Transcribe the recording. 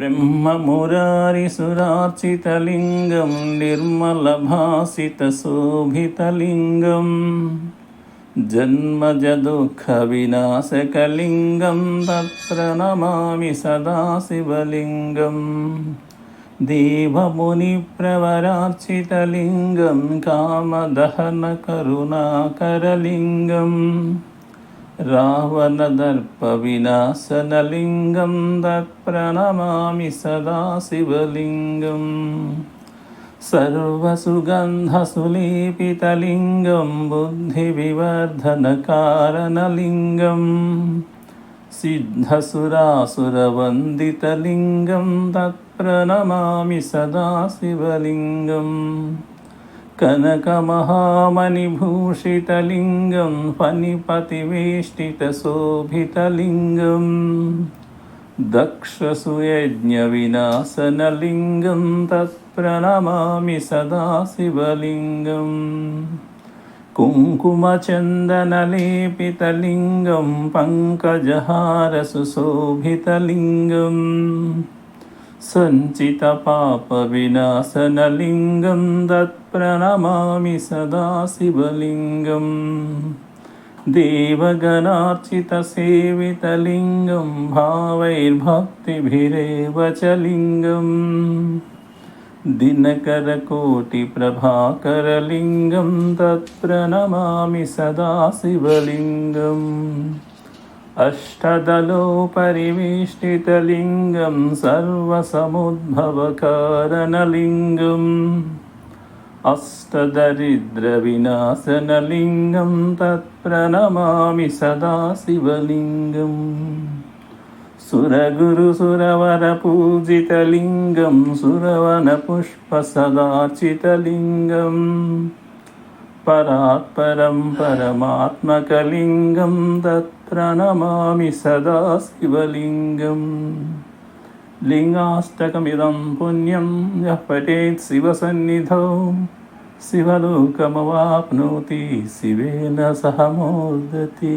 ब्रह्ममुरारिसुरार्चितलिङ्गं निर्मलभासितशोभितलिङ्गम् जन्मजदुःखविनाशकलिङ्गं तत्र नमामि सदा शिवलिङ्गम् देवमुनिप्रवरार्चितलिङ्गं कामदहनकरुणाकरलिङ्गम् रावणदर्पविनाशनलिङ्गं तत्प्रणमामि सदा शिवलिङ्गम् सर्वसुगन्धसुलेपितलिङ्गं बुद्धिविवर्धनकारणलिङ्गम् सिद्धसुरासुरवन्दितलिङ्गं तत्प्रणमामि सदा शिवलिङ्गम् कनकमहामणिभूषितलिङ्गं फणिपतिवेष्टितशोभितलिङ्गम् दक्षसुयज्ञविनाशनलिङ्गं तत्प्रणमामि सदा शिवलिङ्गम् कुङ्कुमचन्दनलेपितलिङ्गं पङ्कजहारसुशोभितलिङ्गम् सञ्चितपापविनाशनलिङ्गं तत्प्रणमामि सदा शिवलिङ्गम्। देवगणार्चितसेवितलिङ्गं भावैर्भक्तिभिरेव च लिङ्गम्। दिनकरकोटिप्रभाकरलिङ्गं तत्प्रणमामि सदा शिवलिङ्गम् अष्टदलोपरिवेष्टितलिङ्गं सर्वसमुद्भवकारणलिङ्गम् अष्टदरिद्रविनाशनलिङ्गं तत्प्रणमामि सदा शिवलिङ्गम् सुरगुरुसुरवरपूजितलिङ्गं सुरवनपुष्पसदार्चितलिङ्गम् परात्परं परमात्मकलिङ्गं तत्र नमामि सदा शिवलिङ्गम् लिङ्गाष्टकमिदं पुण्यं यः पठेत् शिवसन्निधौ शिवलोकमवाप्नोति शिवेन सह मोदति